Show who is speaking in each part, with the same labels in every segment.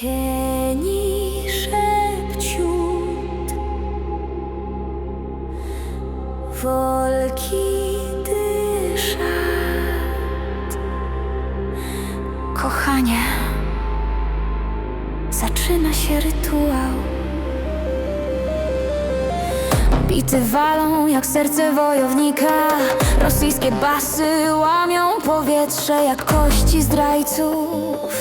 Speaker 1: Cieni szepciut. Wolki dyszat. Kochanie Zaczyna się rytuał. Bity walą jak serce wojownika. Rosyjskie basy łamią powietrze jak kości zdrajców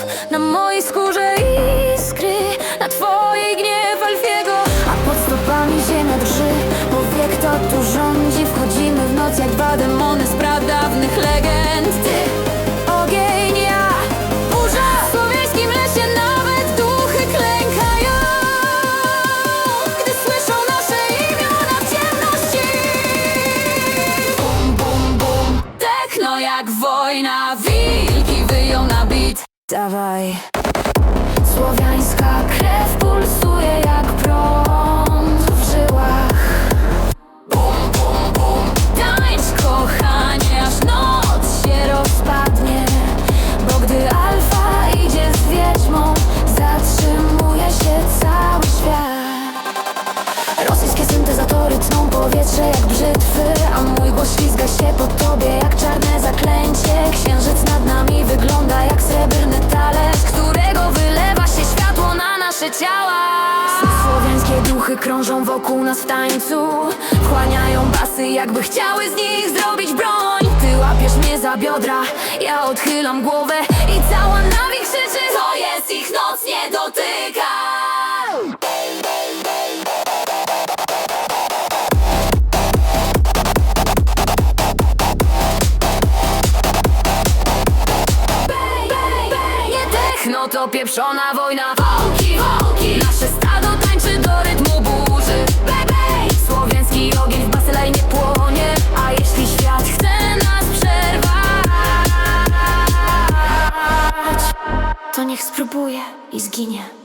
Speaker 1: jak wojna. Wilki wyją na bit Dawaj. Słowiańska krew nasze ciała. Słowiańskie duchy krążą wokół nas w tańcu. Wchłaniają basy jakby chciały z nich zrobić broń. Ty łapiesz mnie za biodra, ja odchylam głowę I cała nawi krzyczy. To jest ich noc, nie dotyka to pieprzona wojna. Wołki, wołki Nasze stado tańczy do rytmu burzy. Bebej Słowiański ogień w basylejnie płonie A jeśli świat chce nas przerwać To niech spróbuje i zginie.